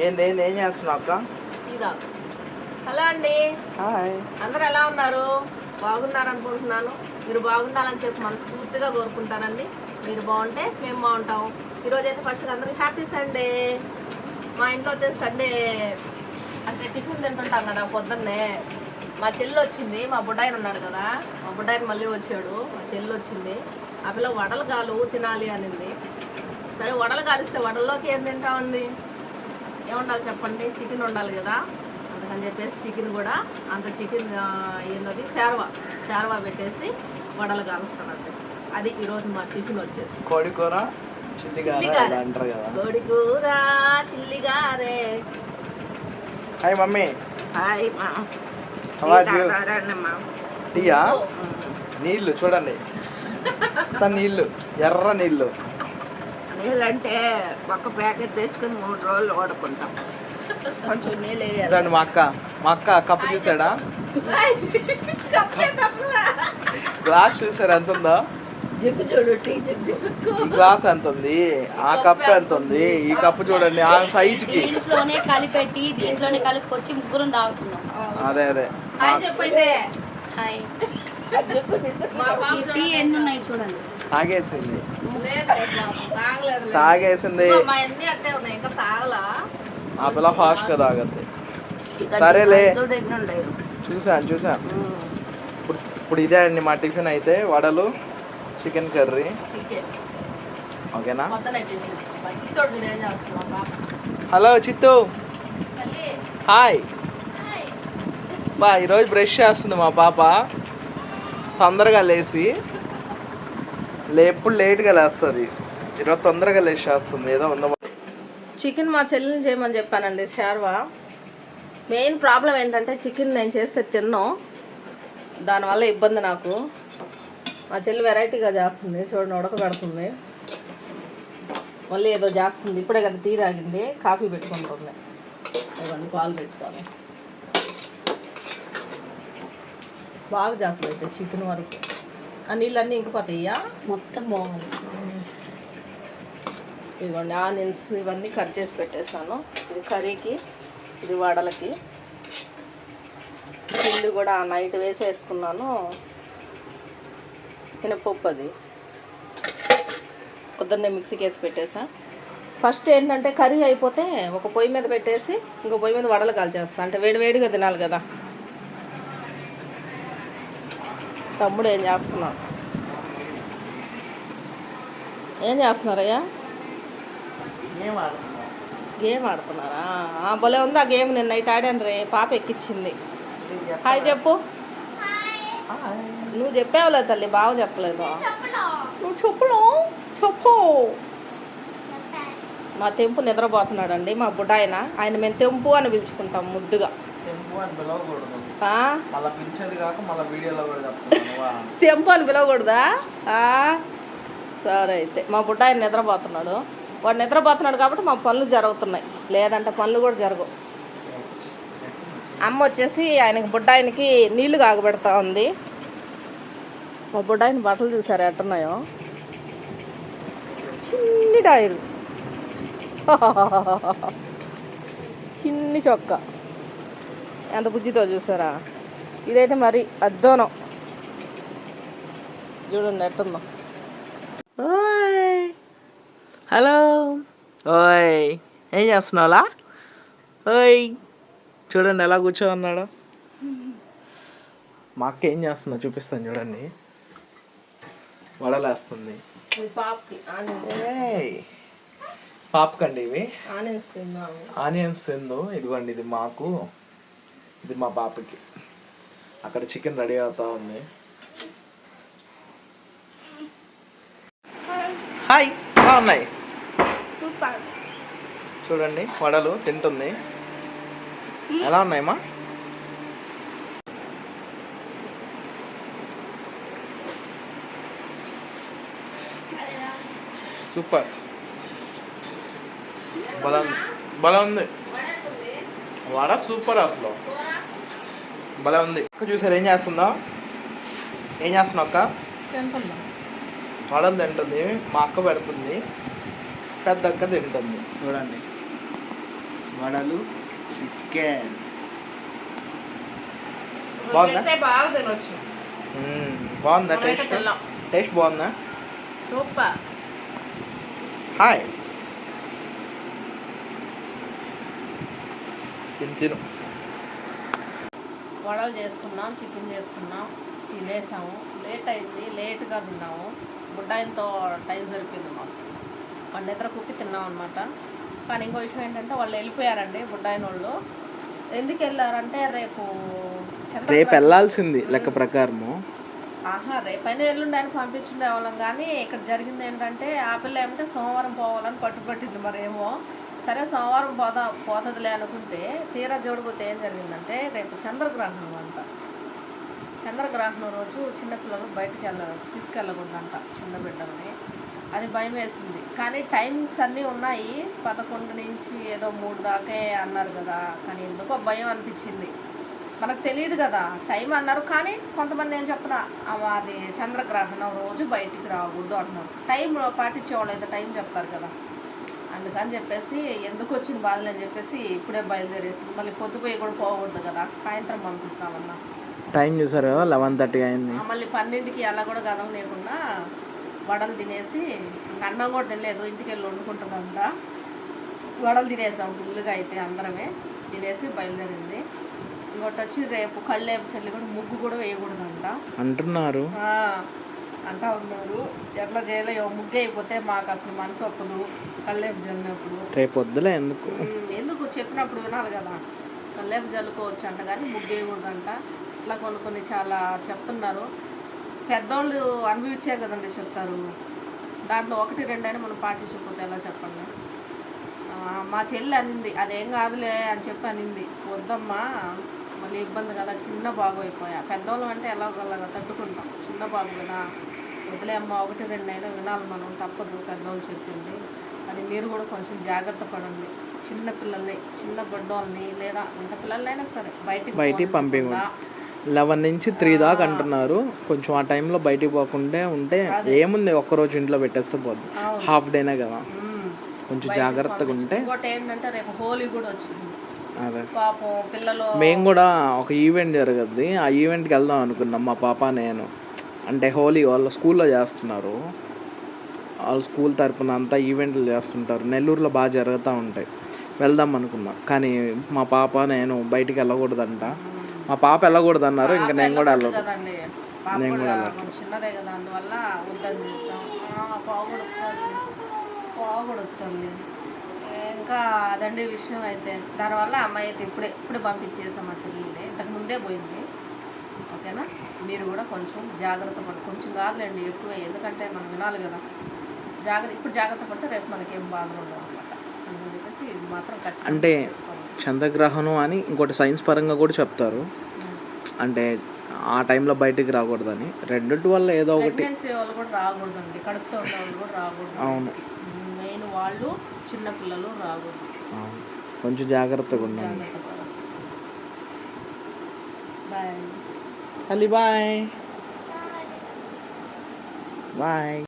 ఏంది ఏంది ఏం చేస్తున్నావు అక్క? ఇదా. హలో అండి. హాయ్. అందరు ఎలా ఉన్నారు? బాగున్నారు అనుకుంటున్నాను మీరు బాగుండాలని చెప్పి మనస్ఫూర్తిగా కోరుకుంటానండి. మీరు బాగుంటే మేము బాగుంటాం ఈరోజు అయితే ఫస్ట్ అందరికి హ్యాపీ సండే మా ఇంట్లో వచ్చేసి సండే అంటే టిఫిన్ తింటుంటాం కదా పొద్దున్నే. మా చెల్లి వచ్చింది మా బుడ్డాయిన ఉన్నాడు కదా. మా బుడ్డాయిన మళ్ళీ వచ్చాడు. మా చెల్లి వచ్చింది. ఆ పిల్ల వడలు గాలు తినాలి అనింది. సరే వడలు కాలిస్తే వడల్లోకి ఏం తింటామండి? ఏముండాలి చెప్పండి? చికెన్ ఉండాలి కదా. అందుకని చెప్పేసి చికెన్ కూడా అంత చికెన్ ఏంటది శారవా. శారవా పెట్టేసి వడలు కాలుస్తానండి అది ఈరోజు మా టిఫిన్ వచ్చేసి. కోడి కూర చిల్లి చిల్లిగారె. Hi mummy. హాయ్? టీయా? నీళ్ళు చూడండి. నీళ్ళు. ఎర్ర నీళ్ళు. నీళ్ళంటే ఒక ప్యాకెట్ తెచ్చుకొని మూడు రోజులు వాడుకుంటాం. కొంచెం నీళ్ళు వేయాలి. మా అక్క. మా అక్క కప్పు చూసాడా? గ్లాస్ చూసారు? ఎంత ఉందో? ఈ గ్లాస్ ఎంత ఉంది? ఆ కప్పు ఎంత ఉంది? ఈ కప్పు చూడండి ఆ సైజుకి. దీంట్లోనే కలిపెట్టి దీంట్లోనే కలిపి ముగ్గురం తాగుతున్నాం. అదే అదే. హాయ్. తాగేసింది. తాగేసింది. ఆ పిల్ల ఫాస్ట్గా తాగద్ది. సరేలే. చూసాను చూసాను ఇప్పుడు ఇప్పుడు ఇదే అండి మా టిఫిన్ అయితే వడలు చికెన్ కర్రీ. ఓకేనా? హలో చిత్తు. హాయ్. బా ఈరోజు బ్రష్ చేస్తుంది మా పాప. తొందరగా లేచి ఎప్పుడు లేట్గా లేస్తుంది. ఈరోజు తొందరగా లేచి ఏదో ఉందా చికెన్ మా చెల్లిని చేయమని చెప్పానండి షార్వా మెయిన్ ప్రాబ్లం ఏంటంటే చికెన్ నేను చేస్తే తిన్నాం. దానివల్ల ఇబ్బంది నాకు. మా చెల్లి వెరైటీగా చేస్తుంది చూడండి ఉడకబెడుతుంది మళ్ళీ ఏదో చేస్తుంది ఇప్పుడే కదా టీ తాగింది కాఫీ పెట్టుకుంటుంది. ఇవన్నీ పాలు పెట్టుకోవాలి బాగా చేస్తుంది అయితే చికెన్ వరకు. ఆ నీళ్ళన్నీ ఇంకిపోతాయ్యా మొత్తం బాగుంది. ఇదిగోండి ఆనియన్స్ ఇవన్నీ కట్ చేసి పెట్టేసాను. ఇది కర్రీకి ఇది వడలకి. పిండి కూడా నైట్ వేసేసుకున్నాను. మినపప్పు అది. పొద్దున్నే మిక్సీకి వేసి పెట్టేసా. ఫస్ట్ ఏంటంటే కర్రీ అయిపోతే ఒక పొయ్యి మీద పెట్టేసి ఇంకో పొయ్యి మీద వడలు కాల్చేస్తా. అంటే వేడి వేడిగా తినాలి కదా. తమ్ముడు ఏం చేస్తున్నావు? ఏం చేస్తున్నారయ్యా? గేమ్ ఆడుతున్నారా? ఆ, భలే ఉంది ఆ గేమ్ నేను నైట్ ఆడాను రే పాప ఎక్కించింది హాయ్ చెప్పు. నువ్వు చెప్పావులే తల్లి బాగా చెప్పలేదు. నువ్వు చెప్పులు? చెప్పు. మా తెంపు నిద్రపోతున్నాడండి మా బుడ్డాయన. ఆయన మేము తెంపు అని పిలుచుకుంటాం ముద్దుగా. తెంపు అని పిలవకూడదా? సరే అయితే. మా బుడ్డాయన నిద్రపోతున్నాడు. వాడు నిద్రపోతున్నాడు కాబట్టి మా పనులు జరుగుతున్నాయి. లేదంటే పనులు కూడా జరగవు. అమ్మ వచ్చేసి ఆయనకి బుడ్డాయనకి నీళ్ళు కాగబెడతా ఉంది. మా బుడ్డాయన బట్టలు చూసారు ఎట్టున్నాయో? చిన్ని టైరు చిన్ని చొక్క. ఎంత బుజ్జితో చూసారా? ఇదైతే మరి అద్దోనం. చూడండి ఎట్టుందో. ఓయ్. హలో. ఓయ్. ఏం చేస్తున్నావులా? ఓయ్. చూడండి ఎలా కూర్చో ఉన్నాడు మా అక్క ఏం చేస్తుందో చూపిస్తాను చూడండి. వడలేస్తుంది. పాపకి పాపకండి ఇవి. ఆనియన్స్ తిందాము. ఆనియన్స్ తిందు. ఇదిగోండి ఇది మాకు. ఇది మా పాపకి. అక్కడ చికెన్ రెడీ అవుతా ఉంది. హాయ్ ఎలా ఉన్నాయి? చూడండి వడలు తింటుంది. ఎలా ఉన్నాయమ్మా సూపర్. బలం బలం ఉంది. వడ సూపర్ అసలు. భలే ఉంది. అక్క చూసారు ఏం చేస్తుందో? ఏం చేస్తున్నావు అక్క? తింటుందా వడలు తింటుంది. మా అక్క పెడుతుంది. పెద్ద అక్క తింటుంది. చూడండి. వడలు చికెన్ బాగుందా? బాగా తినొచ్చు. బాగుందా? టేస్ట్? టేస్ట్ బాగుందా? సూపర్. హాయ్. తిను. వడలు చేసుకున్నాం చికెన్ చేసుకున్నాం తినేసాము. లేట్ అయింది లేట్గా తిన్నాము. బుడ్డాయితో టైం సరిపోయింది మాకు. వాళ్ళ నిద్ర కుక్కి తిన్నాం అనమాట కానీ ఇంకో విషయం ఏంటంటే వాళ్ళు వెళ్ళిపోయారండి బుడ్డాయిన వాళ్ళు. ఎందుకు వెళ్ళారంటే రేపు రేపు వెళ్ళాల్సింది లెక్క ప్రకారము. ఆహా రేపైనా ఎల్లుండి అని పంపించుండే వాళ్ళం కానీ ఇక్కడ జరిగింది ఏంటంటే ఆ పిల్ల ఏమంటే సోమవారం పోవాలని పట్టుపట్టింది మరేమో. సరే సోమవారం పోదా పోతుందిలే అనుకుంటే తీరా చూడబోతే ఏం జరిగిందంటే రేపు చంద్రగ్రహణం అంట. చంద్రగ్రహణం రోజు చిన్నపిల్లలు బయటికి వెళ్ళ తీసుకెళ్ళకూడదంట చిన్న బిడ్డలని. అది భయం వేసింది. కానీ టైమింగ్స్ అన్నీ ఉన్నాయి. పదకొండు నుంచి ఏదో మూడు దాకే అన్నారు కదా. కానీ ఎందుకో భయం అనిపించింది. మనకు తెలియదు కదా. టైం అన్నారు. కానీ కొంతమంది ఏం చెప్తున్నా అది చంద్రగ్రహణం రోజు బయటికి రాకూడదు అంటున్నారు. టైం పాటించే వాళ్ళు అయితే టైం చెప్తారు కదా. అందుకని చెప్పేసి ఎందుకు వచ్చిన బాధలు అని చెప్పేసి ఇప్పుడే బయలుదేరేసి మళ్ళీ పొద్దుపోయి కూడా పోకూడదు కదా. సాయంత్రం పంపిస్తామన్నా. టైం చూసారు కదా లెవెన్ థర్టీ అయింది. మళ్ళీ పన్నెండుకి అలా కూడా గదం లేకుండా వడలు తినేసి ఇంక అన్నం కూడా తినలేదు. ఇంటికి వెళ్ళి వండుకుంటుందంట వడలు తినేసాం ఫుల్గా అయితే అందరమే. తినేసి బయలుదేరింది. ఇంకోటి వచ్చి రేపు కళ్ళేపు చల్లి కూడా ముగ్గు కూడా వేయకూడదంట. అంటున్నారు. అంటా ఉన్నారు. ఎట్లా చేయలే ముగ్గు అయిపోతే మాకు అసలు మనసు ఒప్పదు. కళ్ళేపు చల్లినప్పుడు రేపు వద్దులే ఎందుకు? ఎందుకు? చెప్పినప్పుడు వినాలి కదా. కళ్ళేపు జల్లుకోవచ్చు అంట కానీ ముగ్గు వేయకూడదంట. ఇట్లా కొన్ని కొన్ని చాలా చెప్తున్నారు. పెద్దోళ్ళు అనుభవించే కదండి చెప్తారు. దాంట్లో ఒకటి రెండైనా మనం పాటించకపోతే ఎలా చెప్పండి? మా చెల్లి అనింది అదేం కాదులే అని చెప్పి అనింది. వద్దమ్మా మళ్ళీ ఇబ్బంది కదా చిన్న బాబు అయిపోయా. పెద్దోళ్ళం అంటే ఎలాగోలాగా తట్టుకుంటాం. చిన్న బాబు కదా. వదిలే అమ్మ ఒకటి రెండు అయినా వినాలి మనం తప్పదు పెద్దోళ్ళు చెప్పింది. అది మీరు కూడా కొంచెం జాగ్రత్త పడండి. చిన్న పిల్లల్ని చిన్న బిడ్డోళ్ళని లేదా ఇంత పిల్లలైనా సరే బయటికి బయటికి పోనివ్వకుండా లెవెన్ నుంచి త్రీ దాకా అంటున్నారు. కొంచెం ఆ టైంలో బయటికి పోకుండా ఉంటే ఏముంది ఒక్కరోజు ఇంట్లో పెట్టేస్తే పోద్ది. హాఫ్ డేనే కదా. కొంచెం జాగ్రత్తగా. ఉంటే ఏంటంటే రేపు హోలీ కూడా వచ్చింది. అదే. పాపం పిల్లలు మేము కూడా ఒక ఈవెంట్ జరగద్ది. ఆ ఈవెంట్కి వెళ్దాం అనుకున్నాం మా పాప నేను. అంటే హోలీ వాళ్ళ స్కూల్లో చేస్తున్నారు. వాళ్ళ స్కూల్ తరపున అంతా ఈవెంట్లు చేస్తుంటారు. నెల్లూరులో బాగా జరుగుతూ ఉంటాయి. వెళ్దాం అనుకున్నాం. కానీ మా పాప నేను బయటికి వెళ్ళకూడదంట. మా పాప వెళ్ళకూడదు అన్నారు ఇంకా నేను కూడా పాప నేను కూడా పోగొడుతుంది ఇంకా అదండి విషయం అయితే. దానివల్ల అమ్మాయి అయితే ఇప్పుడే ఇప్పుడే పంపించేసాం మా ఇంతకు ముందే పోయింది. ఓకేనా? మీరు కూడా కొంచెం జాగ్రత్త పడు కొంచెం కాదులేండి ఎక్కువే ఎందుకంటే మనం వినాలి కదా. జాగ్రత్త ఇప్పుడు జాగ్రత్త పడితే రేపు మనకి ఏం బాధలు ఉండవు అనమాట చెప్పేసి ఇది మాత్రం ఖచ్చితంగా అంటే. చంద్రగ్రహణం అని ఇంకోటి సైన్స్ పరంగా కూడా చెప్తారు. అంటే ఆ టైంలో బయటికి రాకూడదని. రెండిటి వల్ల ఏదో ఒకటి. ప్రెగ్నెన్సీ వాళ్ళు కూడా రాకూడదండి. కడుపుతో ఉన్న వాళ్ళు కూడా రాకూడదు. అవును. మెయిన్ వాళ్ళు చిన్నపిల్లలు రాకూడదు. అవును. కొంచెం జాగ్రత్తగా పడాలి. బాయ్ అలి బాయ్ బాయ్